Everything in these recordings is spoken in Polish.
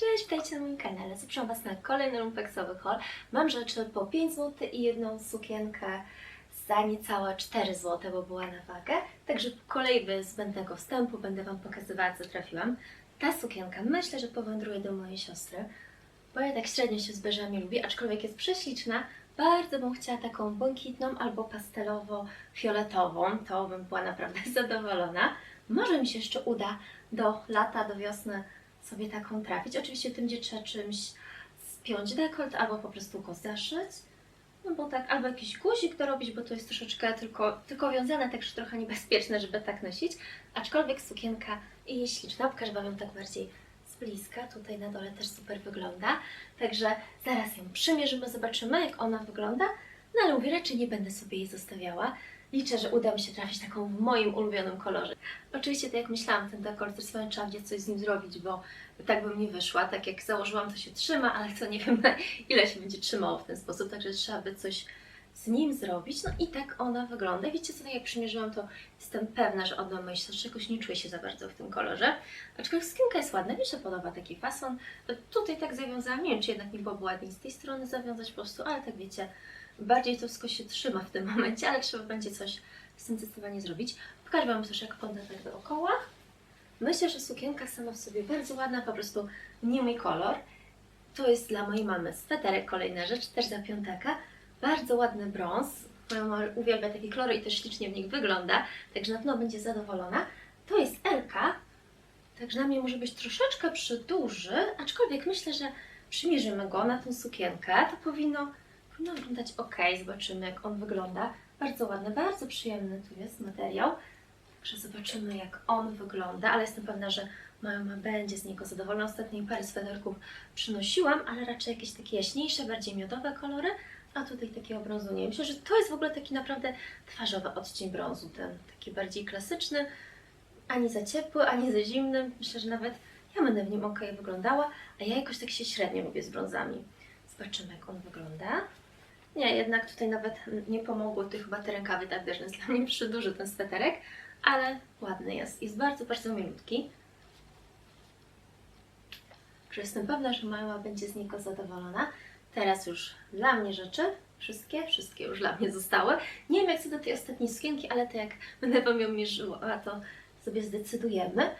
Cześć, witajcie na moim kanale. Zapraszam Was na kolejny lumpeksowy haul. Mam rzeczy po 5 zł i jedną sukienkę za niecałe 4 zł, bo była na wagę. Także po kolei bez zbędnego wstępu będę Wam pokazywała, co trafiłam. Ta sukienka myślę, że powędruje do mojej siostry, bo ja tak średnio się z beżami lubię, aczkolwiek jest prześliczna. Bardzo bym chciała taką błękitną albo pastelowo-fioletową. To bym była naprawdę zadowolona. Może mi się jeszcze uda do lata, do wiosny sobie taką trafić. Oczywiście tym będzie trzeba czymś spiąć dekolt albo po prostu go zaszyć. No bo tak, albo jakiś guzik dorobić, bo to jest troszeczkę tylko, tylko wiązane, także trochę niebezpieczne, żeby tak nosić. Aczkolwiek sukienka i śliczna, pokażę Wam ją tak bardziej z bliska. Tutaj na dole też super wygląda. Także zaraz ją przymierzymy, zobaczymy jak ona wygląda. No ale mówię, raczej nie będę sobie jej zostawiała. Liczę, że uda mi się trafić taką w moim ulubionym kolorze. Oczywiście, tak jak myślałam, ten dekolt zdecydowanie trzeba będzie coś z nim zrobić, bo tak bym nie wyszła. Tak jak założyłam, to się trzyma, ale to nie wiem ile się będzie trzymało w ten sposób, także trzeba by coś z nim zrobić. No i tak ona wygląda. Wiecie co, tak jak przymierzyłam, to jestem pewna, że oddam mojej siostrze, jakoś nie czuję się za bardzo w tym kolorze. Aczkolwiek skinka jest ładna, mi się podoba taki fason. Tutaj tak zawiązałam, nie wiem, czy jednak nie byłoby ładniej z tej strony zawiązać po prostu, ale tak wiecie, bardziej to wszystko się trzyma w tym momencie, ale trzeba będzie coś z tym zdecydowanie zrobić. Pokażę Wam też, jak wygląda tak dookoła. Myślę, że sukienka sama w sobie bardzo ładna, po prostu nie mój kolor. To jest dla mojej mamy sweterek, kolejna rzecz, też za piątaka. Bardzo ładny brąz. Moja mama uwielbia takie kolory i też ślicznie w nich wygląda, także na pewno będzie zadowolona. To jest Elka, także na mnie może być troszeczkę przyduży, aczkolwiek myślę, że przymierzymy go na tą sukienkę. To powinno, powinno wyglądać ok. Zobaczymy, jak on wygląda. Bardzo ładny, bardzo przyjemny tu jest materiał. Także zobaczymy, jak on wygląda, ale jestem pewna, że mama będzie z niego zadowolona. Ostatniej parę sweterków przynosiłam, ale raczej jakieś takie jaśniejsze, bardziej miodowe kolory, a tutaj takiego brązu nie. Myślę, że to jest w ogóle taki naprawdę twarzowy odcień brązu, ten taki bardziej klasyczny, ani za ciepły, ani za zimny. Myślę, że nawet ja będę w nim ok wyglądała, a ja jakoś tak się średnio lubię z brązami. Zobaczymy, jak on wygląda. Nie, jednak tutaj nawet nie pomogły tutaj chyba te rękawy tak wiesz, jest dla mnie przyduży ten sweterek, ale ładny jest. Jest bardzo, bardzo milutki. Że jestem pewna, że mama będzie z niego zadowolona. Teraz już dla mnie rzeczy, wszystkie, wszystkie już dla mnie zostały. Nie wiem jak co do tej ostatniej sukienki, ale to jak będę Wam ją mierzyła, to sobie zdecydujemy.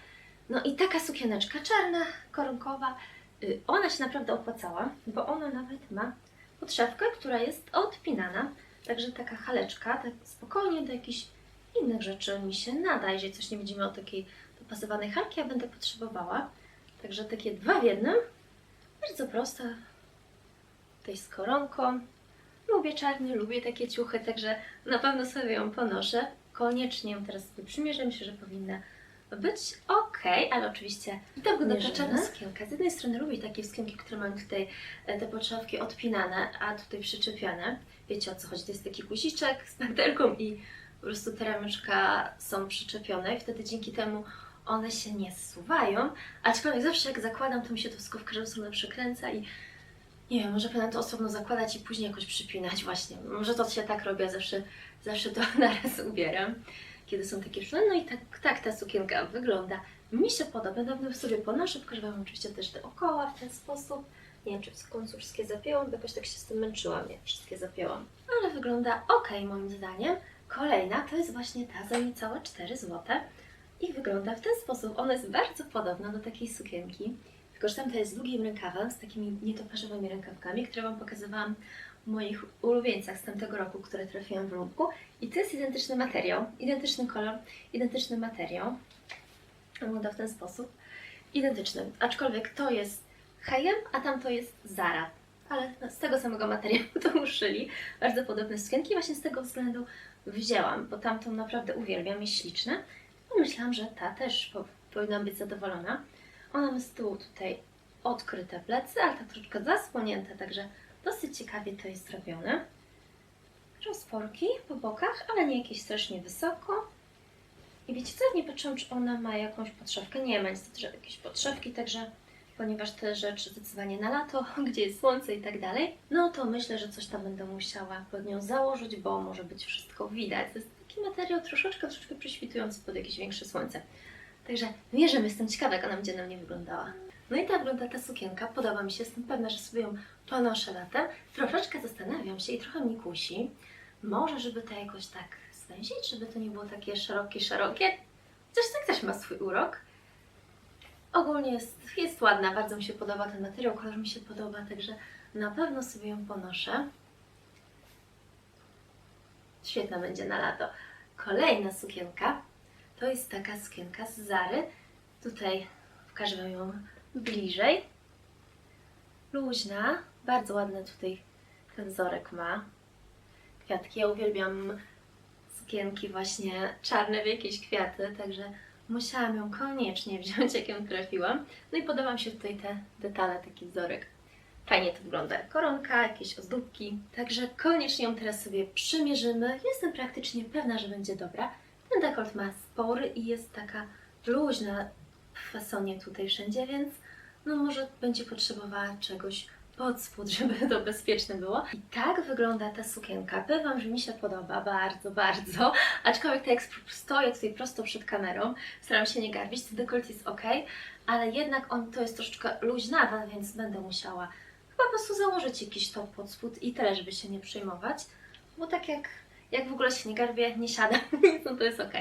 No i taka sukieneczka czarna, koronkowa, y, ona się naprawdę opłacała, bo ona nawet ma podszewkę, która jest odpinana. Także taka haleczka, tak spokojnie do jakichś innych rzeczy mi się nada. Jeżeli coś nie będzie miało takiej dopasowanej halki, ja będę potrzebowała. Także takie dwa w jednym. Bardzo prosta. Tutaj z koronką. Lubię czarny, lubię takie ciuchy, także na pewno sobie ją ponoszę. Koniecznie ją teraz sobie przymierzę. Myślę, że powinna być ok, ale oczywiście tak wygląda czarna sukienka. Z jednej strony lubię takie sukienki, które mają tutaj e, te podszewki odpinane, a tutaj przyczepione. Wiecie o co chodzi, to jest taki guziczek z pętelką i po prostu te rameczka są przyczepione i wtedy dzięki temu one się nie zsuwają. Aczkolwiek zawsze jak zakładam, to mi się to wszystko w każdą stronę przekręca i nie wiem, może powinnam to osobno zakładać i później jakoś przypinać właśnie. Może to się tak robię, zawsze, zawsze to naraz ubieram, kiedy są takie przypinane. No i tak, tak ta sukienka wygląda. Mi się podoba, dawno sobie ponoszę, pokażę Wam oczywiście też dookoła w ten sposób. Nie wiem, czy w końcu wszystkie zapięłam, bo jakoś tak się z tym męczyłam, nie, wszystkie zapięłam. Ale wygląda ok moim zdaniem. Kolejna to jest właśnie ta za niecałe 4 zł i wygląda w ten sposób. Ona jest bardzo podobna do takiej sukienki, tylko że tamta jest z długim rękawem, z takimi nietoperzowymi rękawkami, które Wam pokazywałam moich ulubieńcach z tamtego roku, które trafiłam w lumpku. I to jest identyczny materiał, identyczny kolor, identyczny materiał. Wygląda w ten sposób. Identyczny, aczkolwiek to jest H&M, a tamto jest Zara. Ale no, z tego samego materiału to uszyli. Bardzo podobne sukienki. Właśnie z tego względu wzięłam, bo tamtą naprawdę uwielbiam, jest śliczna. No myślałam, że ta też po, powinna być zadowolona. Ona ma z tyłu tutaj odkryte plecy, ale ta troszeczkę zasłonięta, także dosyć ciekawie to jest zrobione. Rozporki po bokach, ale nie jakieś strasznie wysoko. I wiecie co, nie patrzyłam, czy ona ma jakąś podszewkę. Nie ma niestety że jakieś podszewki, także ponieważ te rzeczy zdecydowanie na lato, gdzie jest słońce i tak dalej, no to myślę, że coś tam będę musiała pod nią założyć, bo może być wszystko widać. To jest taki materiał troszeczkę, troszeczkę prześwitujący pod jakieś większe słońce. Także mierzymy, jestem ciekawa, jak ona będzie na mnie wyglądała. No i tak wygląda ta sukienka, podoba mi się, jestem pewna, że sobie ją ponoszę latem. Troszeczkę zastanawiam się i trochę mnie kusi, może żeby to jakoś tak zwęzić, żeby to nie było takie szerokie, szerokie. Chociaż tak też ma swój urok. Ogólnie jest, jest ładna, bardzo mi się podoba ten materiał, kolor mi się podoba, także na pewno sobie ją ponoszę. Świetna będzie na lato. Kolejna sukienka to jest taka sukienka z Zary. Tutaj pokażę ją bliżej. Luźna, bardzo ładny tutaj ten wzorek ma. Kwiatki. Ja uwielbiam sukienki właśnie czarne w jakieś kwiaty, także musiałam ją koniecznie wziąć, jak ją trafiłam. No i podoba mi się tutaj te detale, taki wzorek. Fajnie to wygląda. Koronka, jakieś ozdóbki. Także koniecznie ją teraz sobie przymierzymy. Jestem praktycznie pewna, że będzie dobra. Ten dekolt ma spory i jest taka luźna w fasonie tutaj wszędzie, więc no może będzie potrzebowała czegoś pod spód, żeby to bezpieczne było. I tak wygląda ta sukienka. Bywam, że mi się podoba bardzo, bardzo. Aczkolwiek tak jak stoję tutaj prosto przed kamerą, staram się nie garbić, ten dekolt jest ok, ale jednak on to jest troszeczkę luźnawa, więc będę musiała chyba po prostu założyć jakiś top pod spód i tyle, żeby się nie przejmować. Bo tak jak, jak w ogóle się nie garbię, nie siadam, no to jest ok.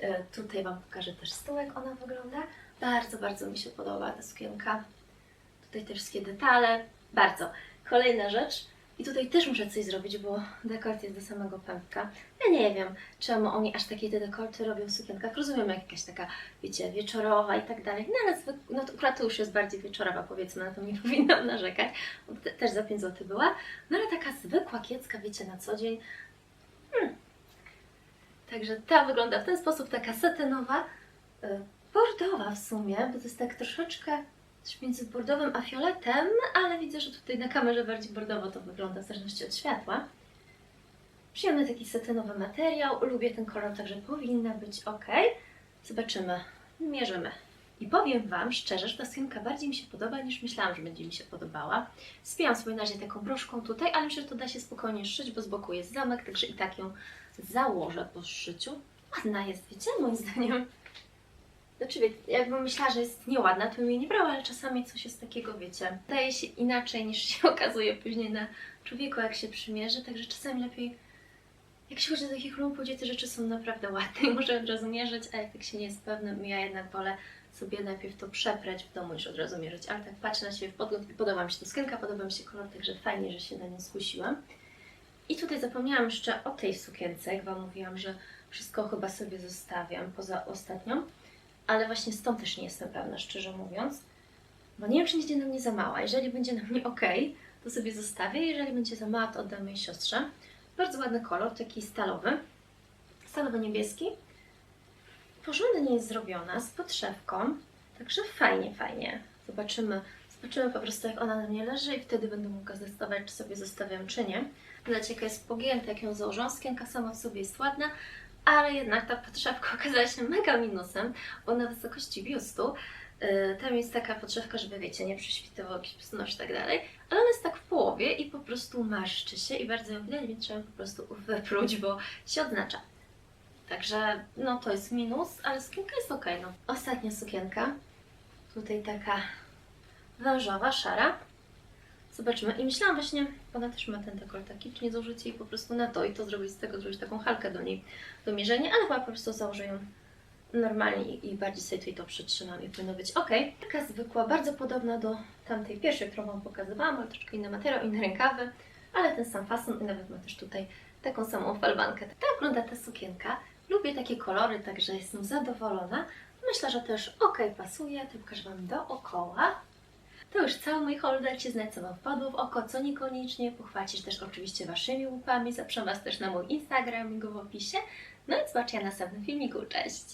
E, Tutaj Wam pokażę też stół, jak ona wygląda. Bardzo, bardzo mi się podoba ta sukienka. Tutaj te wszystkie detale. Bardzo. Kolejna rzecz. I tutaj też muszę coś zrobić, bo dekolt jest do samego pępka. Ja nie wiem, czemu oni aż takie te dekolty robią w sukienkach. Rozumiem, jak jakaś taka, wiecie, wieczorowa i tak dalej. No ale no to akurat to już jest bardziej wieczorowa, powiedzmy, na to nie powinnam narzekać. Te, też za 5 zł była. No ale taka zwykła kiecka, wiecie, na co dzień. Także ta wygląda w ten sposób, taka satynowa, y, bordowa w sumie, bo to jest tak troszeczkę między bordowym a fioletem, ale widzę, że tutaj na kamerze bardziej bordowo to wygląda w zależności od światła. Przyjemny taki satynowy materiał, lubię ten kolor, także powinna być ok. Zobaczymy, mierzymy. I powiem Wam szczerze, że ta sukienka bardziej mi się podoba niż myślałam, że będzie mi się podobała. Spięłam sobie na razie taką broszką tutaj, ale myślę, że to da się spokojnie szyć, bo z boku jest zamek, także i tak ją założę po szyciu. Ładna jest, wiecie, moim zdaniem. Znaczy, jakbym myślała, że jest nieładna, to bym jej nie brała, ale czasami coś jest takiego, wiecie, daje się inaczej niż się okazuje później na człowieku, jak się przymierzy, także czasami lepiej, jak się chodzi do takich klubów, gdzie te rzeczy są naprawdę ładne i może od razu mierzyć, a jak tak się nie jest pewnym, ja jednak wolę sobie najpierw to przeprać w domu niż od razu mierzyć, ale tak patrzę na siebie w podgląd i podoba mi się ta sukienka, podoba mi się kolor, także fajnie, że się na nią skusiłam. I tutaj zapomniałam jeszcze o tej sukience, jak Wam mówiłam, że wszystko chyba sobie zostawiam poza ostatnią ale właśnie stąd też nie jestem pewna, szczerze mówiąc, bo nie wiem, czy będzie na mnie za mała. Jeżeli będzie na mnie ok, to sobie zostawię, jeżeli będzie za mała, to oddam mojej siostrze. Bardzo ładny kolor, taki stalowy, stalowo-niebieski. Porządnie jest zrobiona, z podszewką, także fajnie, fajnie. Zobaczymy, zobaczymy po prostu, jak ona na mnie leży i wtedy będę mogła zdecydować, czy sobie zostawiam, czy nie. Jaka jest pogięta, jak ją założyłam. Sukienka sama w sobie jest ładna, ale jednak ta podszewka okazała się mega minusem, bo na wysokości biustu yy, tam jest taka podszewka, żeby wiecie, nie prześwitywał jakiś i tak dalej, ale ona jest tak w połowie i po prostu marszczy się i bardzo ją widać, więc trzeba po prostu wypluć, bo się odznacza. Także no to jest minus, ale sukienka jest ok. No. Ostatnia sukienka, tutaj taka wężowa, szara. Zobaczymy. I myślałam właśnie, ona też ma ten dekolt taki, czy nie założyć jej po prostu na to i to zrobić z tego, zrobić taką halkę do niej, do mierzenia, ale chyba po prostu założę ją normalnie i, bardziej sobie tutaj to przytrzymam i powinno być ok. Taka zwykła, bardzo podobna do tamtej pierwszej, którą Wam pokazywałam, ale troszkę inny materiał, inne rękawy, ale ten sam fason i nawet ma też tutaj taką samą falbankę. Tak wygląda ta sukienka. Lubię takie kolory, także jestem zadowolona. Myślę, że też ok pasuje, to pokażę Wam dookoła. To już cały mój haul, dajcie znać, co Wam wpadło w oko, co niekoniecznie. Pochwalcie się też oczywiście Waszymi łupami. Zapraszam Was też na mój Instagram, link w opisie. No i zobaczcie na następnym filmiku. Cześć!